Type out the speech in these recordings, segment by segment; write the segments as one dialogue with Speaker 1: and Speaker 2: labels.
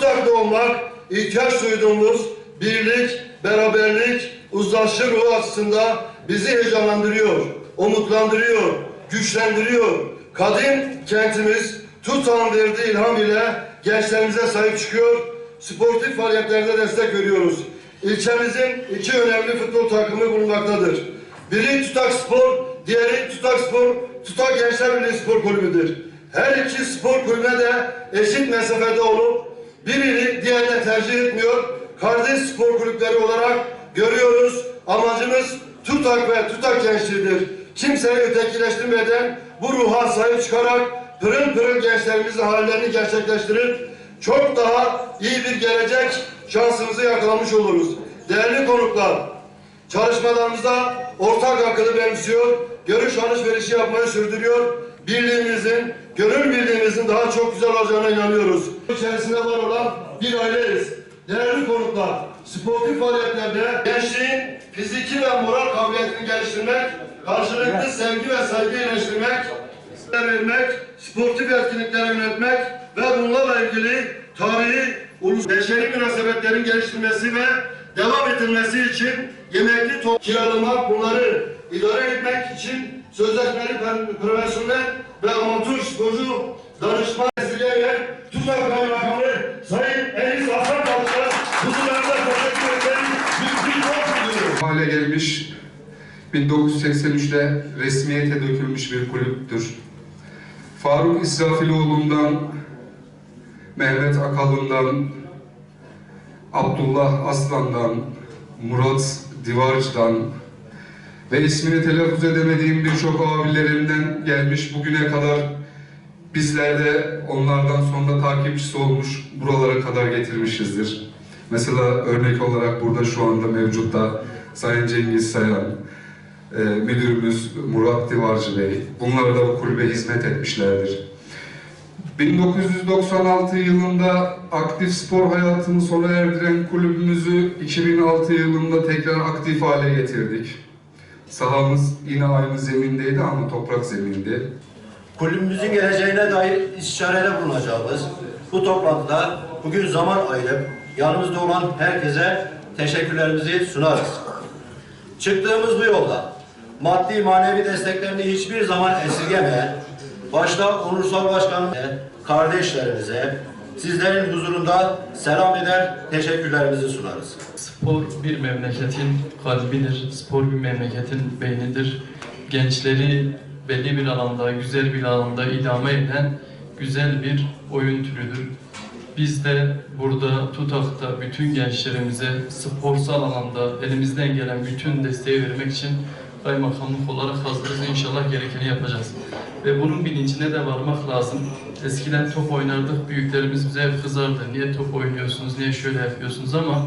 Speaker 1: TÜTAK'ta olmak ihtiyaç duyduğumuz birlik, beraberlik, uzlaşı ruhu açısından bizi heyecanlandırıyor, umutlandırıyor, güçlendiriyor. Kadim kentimiz TÜTAK'ın verdiği ilham ile gençlerimize sahip çıkıyor, sportif faaliyetlerde destek veriyoruz. İlçemizin iki önemli futbol takımı bulunmaktadır. Biri Tutak Spor, diğeri Tutak Spor, Tutak Gençler Birliği Spor Kulübü'dür. Her iki spor kulübüne de eşit mesafede olup birini diğerine tercih etmiyor. Kardeş spor kulüpleri olarak görüyoruz. Amacımız Tutak ve Tutak gençliğidir. Kimseyi ötekileştirmeden bu ruha sahip çıkarak pırıl pırıl gençlerimizin hayallerini gerçekleştirip çok daha iyi bir gelecek şansımızı yakalamış oluruz. Değerli konuklar, çalışmalarımızda ortak akıllı benimsiyor, görüş alışverişi yapmayı sürdürüyor. Birliğimizin, gönül birliğimizin daha çok güzel olacağına inanıyoruz. İçerisinde var olan bir aileyiz. Değerli konuklar, sportif faaliyetlerde gençliğin fiziki ve moral kabiliyetini geliştirmek, karşılıklı sevgi ve saygı iyileştirmek, vermek, sportif etkinliklere yönetmek ve bunlarla ilgili tarihi, ulus, beşeri münasebetlerin geliştirilmesi ve devam edilmesi için yemekli top kiralamak, bunları idare etmek için sözleşmeli profesyonel ve amatör sporcu danışma vesileyle TÜSAK Kaymakamı Sayın Enis Hasan Kalış'a huzurlarında teşekkür ederim. Çok diliyorum.
Speaker 2: hale gelmiş 1983'te resmiyete dökülmüş bir kulüptür. Faruk İsrafiloğlu'ndan, Mehmet Akalın'dan, Abdullah Aslan'dan, Murat Divarcı'dan ve ismini telaffuz edemediğim birçok abilerimden gelmiş bugüne kadar bizler de onlardan sonra takipçisi olmuş buralara kadar getirmişizdir. Mesela örnek olarak burada şu anda mevcutta Sayın Cengiz Sayan, e, müdürümüz Murat Divarcı Bey. Bunlar da bu kulübe hizmet etmişlerdir. 1996 yılında aktif spor hayatını sona erdiren kulübümüzü 2006 yılında tekrar aktif hale getirdik. Sahamız yine aynı zemindeydi ama toprak zemindi.
Speaker 3: Kulübümüzün geleceğine dair istişarede bulunacağımız bu toplantıda bugün zaman ayırıp yanımızda olan herkese teşekkürlerimizi sunarız. Çıktığımız bu yolda maddi manevi desteklerini hiçbir zaman esirgemeyen, başta Onursal Başkanımıza, kardeşlerimize, sizlerin huzurunda selam eder, teşekkürlerimizi sunarız.
Speaker 4: Spor bir memleketin kalbidir, spor bir memleketin beynidir. Gençleri belli bir alanda, güzel bir alanda idame eden güzel bir oyun türüdür. Biz de burada TUTAK'ta bütün gençlerimize sporsal alanda elimizden gelen bütün desteği vermek için kaymakamlık olarak hazırız. İnşallah gerekeni yapacağız. Ve bunun bilincine de varmak lazım. Eskiden top oynardık, büyüklerimiz bize hep kızardı. Niye top oynuyorsunuz, niye şöyle yapıyorsunuz ama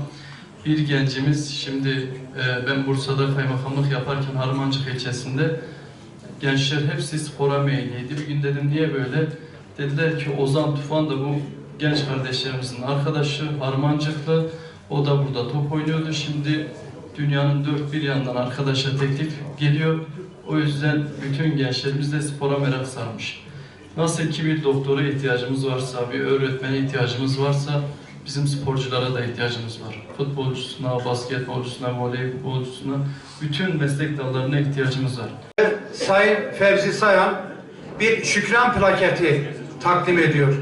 Speaker 4: bir gencimiz şimdi e, ben Bursa'da kaymakamlık yaparken Harmancık ilçesinde gençler hepsi spora meyilliydi. Bir gün dedim niye böyle? Dediler ki Ozan Tufan da bu genç kardeşlerimizin arkadaşı Harmancıklı. O da burada top oynuyordu. Şimdi dünyanın dört bir yandan arkadaşa teklif geliyor. O yüzden bütün gençlerimiz de spora merak sarmış. Nasıl ki bir doktora ihtiyacımız varsa, bir öğretmene ihtiyacımız varsa bizim sporculara da ihtiyacımız var. Futbolcusuna, basketbolcusuna, voleybolcusuna, bütün meslek dallarına ihtiyacımız var.
Speaker 5: Sayın Fevzi Sayan bir şükran plaketi takdim ediyor.